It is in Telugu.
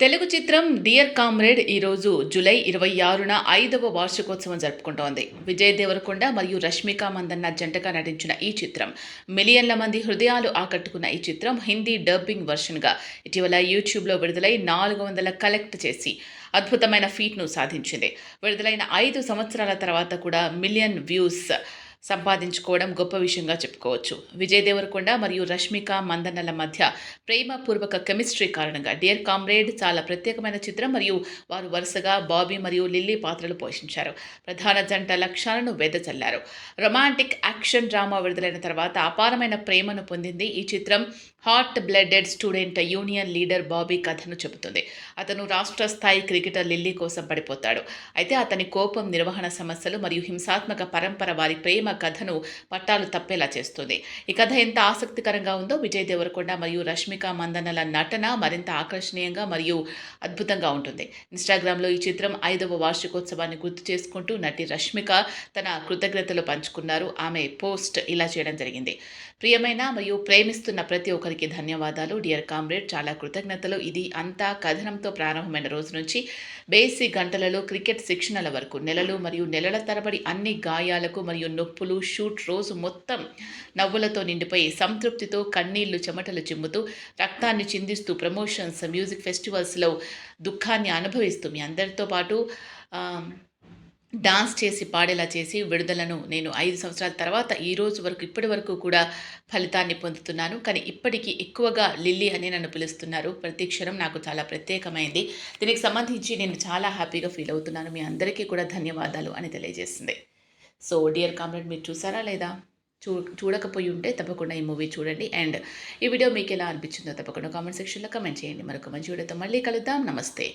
తెలుగు చిత్రం డియర్ కామ్రేడ్ ఈరోజు జూలై ఇరవై ఆరున ఐదవ వార్షికోత్సవం జరుపుకుంటోంది. విజయ్ దేవరకొండ మరియు రష్మిక మందన్న జంటగా నటించిన ఈ చిత్రం మిలియన్ల మంది హృదయాలు ఆకట్టుకున్న ఈ చిత్రం హిందీ డబ్బింగ్ వర్షన్గా ఇటీవల యూట్యూబ్లో విడుదలై నాలుగు వందల కలెక్ట్ చేసి అద్భుతమైన ఫీట్ను సాధించింది. విడుదలైన ఐదు సంవత్సరాల తర్వాత కూడా మిలియన్ వ్యూస్ సంపాదించుకోవడం గొప్ప విషయంగా చెప్పుకోవచ్చు. విజయ్ దేవరకొండ మరియు రష్మిక మందన్నల మధ్య ప్రేమపూర్వక కెమిస్ట్రీ కారణంగా డియర్ కామ్రేడ్ చాలా ప్రత్యేకమైన చిత్రం మరియు వారు వరుసగా బాబీ మరియు లిల్లీ పాత్రలు పోషించారు. ప్రధాన జంట లక్ష్యాలను వెదజల్లారు రొమాంటిక్ యాక్షన్ డ్రామా విడుదలైన తర్వాత అపారమైన ప్రేమను పొందింది ఈ చిత్రం hot blooded student union leader Bobby కథను చెబుతుంది. అతను రాష్ట్ర స్థాయి క్రికెటర్ లిల్లీ కోసం పడిపోతాడు. అయితే అతని కోపం నిర్వహణ సమస్యలు మరియు హింసాత్మక పరంపర వారి ప్రేమ కథను పట్టాలు తప్పేలా చేస్తుంది. ఈ కథ ఎంత ఆసక్తికరంగా ఉందో విజయ్ దేవరకొండ మరియు రష్మిక మందనల నటన మరింత ఆకర్షణీయంగా మరియు అద్భుతంగా ఉంటుంది. ఇన్స్టాగ్రామ్లో ఈ చిత్రం ఐదవ వార్షికోత్సవాన్ని గుర్తు చేసుకుంటూ నటి రష్మిక తన కృతజ్ఞతలు పంచుకున్నారు. ఆమె పోస్ట్ ఇలా చేయడం జరిగింది. ప్రియమైన మరియు ప్రేమిస్తున్న ప్రతి ఒక్కరికి ధన్యవాదాలు. డియర్ కామ్రేడ్ చాలా కృతజ్ఞతలు. ఇది అంతా కథనంతో ప్రారంభమైన రోజు నుంచి బేసి గంటలలో క్రికెట్ శిక్షణల వరకు నెలలు మరియు నెలల తరబడి అన్ని గాయాలకు మరియు నొప్పి నొప్పులు షూట్ రోజు మొత్తం నవ్వులతో నిండిపోయి సంతృప్తితో కన్నీళ్ళు చెమటలు చిమ్ముతూ రక్తాన్ని చిందిస్తూ ప్రమోషన్స్ మ్యూజిక్ ఫెస్టివల్స్లో దుఃఖాన్ని అనుభవిస్తూ మీ అందరితో పాటు డాన్స్ చేసి పాడేలా చేసి విడుదలను నేను ఐదు సంవత్సరాల తర్వాత ఈ రోజు వరకు ఇప్పటి వరకు కూడా ఫలితాన్ని పొందుతున్నాను. కానీ ఇప్పటికీ ఎక్కువగా లిల్లీ అని నన్ను పిలుస్తున్నారు. ప్రతి క్షణం నాకు చాలా ప్రత్యేకమైంది. దీనికి సంబంధించి నేను చాలా హ్యాపీగా ఫీల్ అవుతున్నాను. మీ అందరికీ కూడా ధన్యవాదాలు అని తెలియజేసింది సో డియర్ కామ్రేడ్ మీరు చూసారా లేదా? చూ చూడకపోయి ఉంటే తప్పకుండా ఈ మూవీ చూడండి. అండ్ ఈ వీడియో మీకు ఎలా అనిపించిందో తప్పకుండా కామెంట్ సెక్షన్లో కమెంట్ చేయండి. మరొక మంచి వీడియోతో మళ్ళీ కలుద్దాం. నమస్తే.